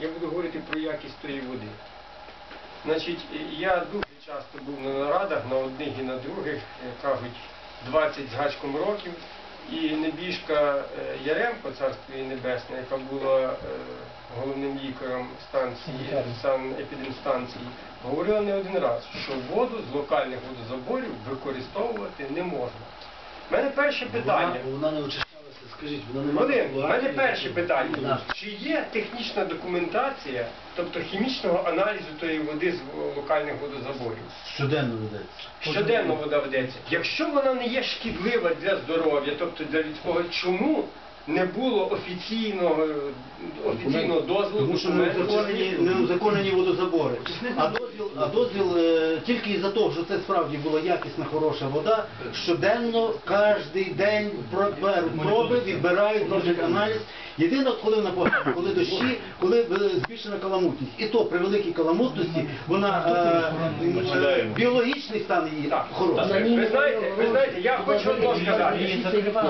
Я буду говорити про якість тої води. Значить, я дуже часто був на нарадах, на одних і на других, е, кажуть, 20 з гачком років. І небіжка е, Яремко, царство її небесне, яка була е, головним лікарем станції, санепідемстанції, говорила не один раз, що воду з локальних водозаборів використовувати не можна. У мене перше питання. Вона, вона не скажіть, вона не мала у мене перше питання. Чи є технічна документація, тобто хімічного аналізу тої води з локальних водозаборів? Щоденно ведеться. Щоденно вода ведеться. Якщо вона не є шкідлива для здоров'я, тобто для людського, чому не було офіційного, офіційного дозволу? Тому що не документу? узаконені, не узаконені водозабори. А дозвіл, а дозвіл е, тільки із-за того, що це справді була якісна, хороша вода, щоденно, кожен день беруть проби, відбирають, роблять аналіз. Єдине, коли вона погана, коли дощі, коли е, збільшена каламутність. І то при великій каламутності вона е, е, біологічний стан її хороший. Ви знаєте, ви знаєте, я хочу одно сказати.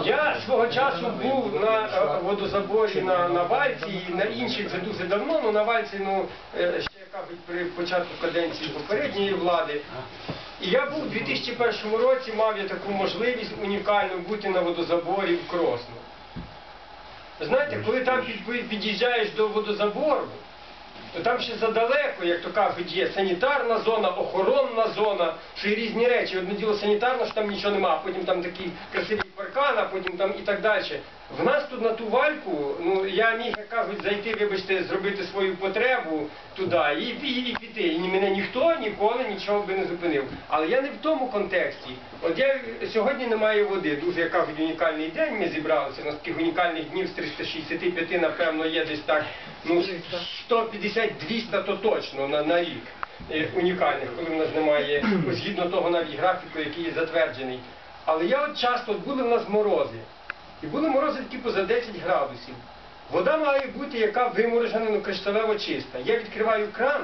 Я свого часу був на е, водозаборі на, на Вальці і на інших вже дуже давно, ну на Вальці, ну е, ще кажуть при початку каденції попередньої влади. І я був у 2001 році, мав я таку можливість унікальну бути на водозаборі в Кросно. Знаєте, коли там під'їжджаєш до водозабору, то там ще задалеко, як то кажуть, є санітарна зона, охоронна зона, що і різні речі. Одне діло санітарна, що там нічого нема, потім там такий красивий паркан, а потім там і так далі. В нас тут на ту вальку, я міг, як кажуть, зайти, вибачте, зробити свою потребу туди і, і, і піти. І мене ніхто ніколи нічого би не зупинив. Але я не в тому контексті. От я сьогодні немає води. Дуже як кажуть, унікальний день. Ми зібралися. У нас таких унікальних днів з 365, напевно, є десь так. Ну 150-200 то точно на, на рік е, унікальних, коли в нас немає згідно того навіть графіку, який є затверджений. Але я от часто от були в нас морози. І були морози такі поза 10 градусів. Вода має бути, яка виморожена, ну кришталево чиста. Я відкриваю кран,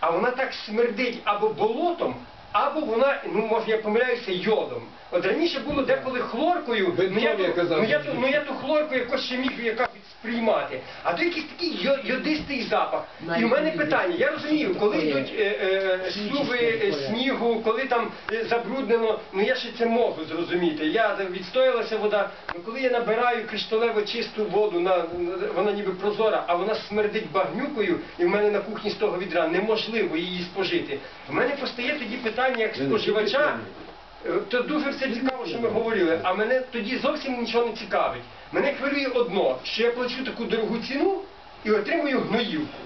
а вона так смердить або болотом, або вона, ну може я помиляюся, йодом. От раніше було деколи хлоркою, ну я, ту- ну, я, ту- ну, я ту хлорку якось ще міг яка сприймати. А то якийсь такий йо- йодистий запах. І в мене питання, я розумію, коли йдуть е, е, стюби е, снігу, коли там е, забруднено, ну я ще це можу зрозуміти. Я відстоялася вода, ну коли я набираю кришталево чисту воду, на, на- вона ніби прозора, а вона смердить багнюкою, і в мене на кухні з того відра неможливо її спожити. В мене постає тоді питання як споживача. Е, То дуже все цікаво, що ми говорили, а мене тоді зовсім нічого не цікавить. Мене хвилює одно, що я плачу таку дорогу ціну і отримую гноївку.